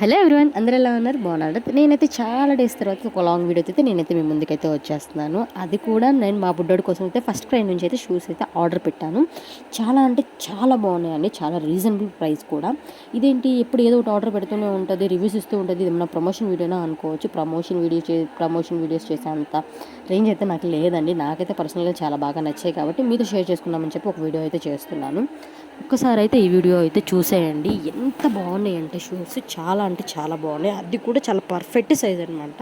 Hello everyone అందరూ ఎలా ఉన్నారు? బాగున్నారు? నేనైతే చాలా డేస్ తర్వాత ఒక లాంగ్ వీడియో అయితే నేనైతే మీ ముందుకైతే వచ్చేస్తున్నాను. అది కూడా నేను మా బుడ్డోడి కోసం అయితే ఫస్ట్ క్రై నుంచి అయితే షూస్ అయితే ఆర్డర్ పెట్టాను. చాలా అంటే చాలా బాగున్నాయండి. చాలా రీజనబుల్ ప్రైస్ కూడా. ఇదేంటి? ఎప్పుడు ఏదో ఒకటి ఆర్డర్ పెడుతూనే ఉంటుంది రివ్యూస్ ఇస్తూ ఉంటుంది. ఇది మన ప్రమోషన్ వీడియోనా అనుకోవచ్చు. ప్రమోషన్ వీడియో చే ప్రమోషన్ వీడియోస్ చేసేంత రేంజ్ అయితే నాకు లేదండి. నాకైతే పర్సనల్గా చాలా బాగా నచ్చాయి కాబట్టి మీతో షేర్ చేసుకుందామని చెప్పి ఒక వీడియో అయితే చేస్తున్నాను. ఒక్కసారి అయితే ఈ వీడియో అయితే చూసేయండి. ఎంత బాగున్నాయి అంటే షూస్ చాలా అంటే చాలా బాగున్నాయి. అది కూడా చాలా పర్ఫెక్ట్ సైజ్ అనమాట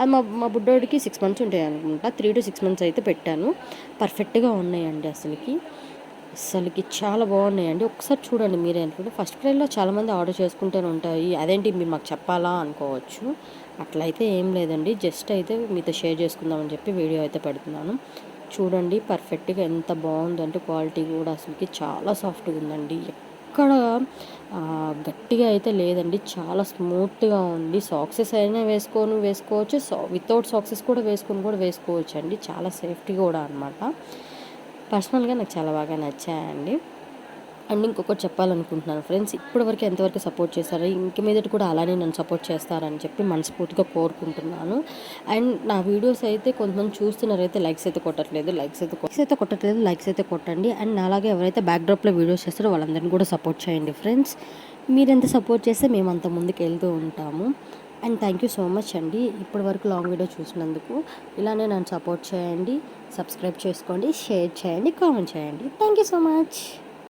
అది మా మా బుడ్డోడికి సిక్స్ మంత్స్ ఉంటాయి అనుకుంటా. త్రీ టు సిక్స్ మంత్స్ అయితే పెట్టాను. పర్ఫెక్ట్గా ఉన్నాయండి అసలుకి. అసలుకి చాలా బాగున్నాయండి. ఒకసారి చూడండి మీరే అనుకుంటే. ఫస్ట్ ప్రైజ్లో చాలామంది ఆర్డర్ చేసుకుంటూనే ఉంటాయి అదేంటి మీరు మాకు చెప్పాలా అనుకోవచ్చు. అట్లయితే ఏం లేదండి. జస్ట్ అయితే మీతో షేర్ చేసుకుందామని చెప్పి వీడియో అయితే పెడుతున్నాను. చూడండి పర్ఫెక్ట్గా ఎంత బాగుందంటే క్వాలిటీ కూడా అసలుకి చాలా సాఫ్ట్గా ఉందండి. ఎక్కడ గట్టిగా అయితే లేదండి. చాలా స్మూత్గా ఉంది. సాక్సెస్ అయినా వేసుకొని వేసుకోవచ్చు. వితౌట్ సాక్సెస్ కూడా వేసుకొని కూడా వేసుకోవచ్చు అండి చాలా సేఫ్టీ కూడా అనమాట పర్సనల్గా నాకు చాలా బాగా నచ్చాయండి. అండ్ ఇంకొకటి చెప్పాలనుకుంటున్నాను ఫ్రెండ్స్. ఇప్పటివరకు ఎంతవరకు సపోర్ట్ చేస్తారో ఇంక మీదట కూడా అలానే నన్ను సపోర్ట్ చేస్తారని చెప్పి మనస్ఫూర్తిగా కోరుకుంటున్నాను. అండ్ నా వీడియోస్ అయితే కొంతమంది చూస్తున్నారైతే లైక్స్ అయితే కొట్టట్లేదు లైక్స్ అయితే లైక్స్ అయితే కొట్టట్లేదు లైక్స్ అయితే కొట్టండి. అండ్ అలాగే ఎవరైతే బ్యాక్డ్రాప్లో వీడియోస్ చేస్తారో వాళ్ళందరినీ కూడా సపోర్ట్ చేయండి ఫ్రెండ్స్. మీరెంత సపోర్ట్ చేస్తే మేము అంత ముందుకు వెళ్తూ ఉంటాము. And thank you so much అండి ఇప్పటి వరకు లాంగ్ వీడియో చూసినందుకు. ఇలానే నన్ను సపోర్ట్ చేయండి సబ్స్క్రైబ్ చేసుకోండి షేర్ చేయండి కామెంట్ చేయండి. Thank you so much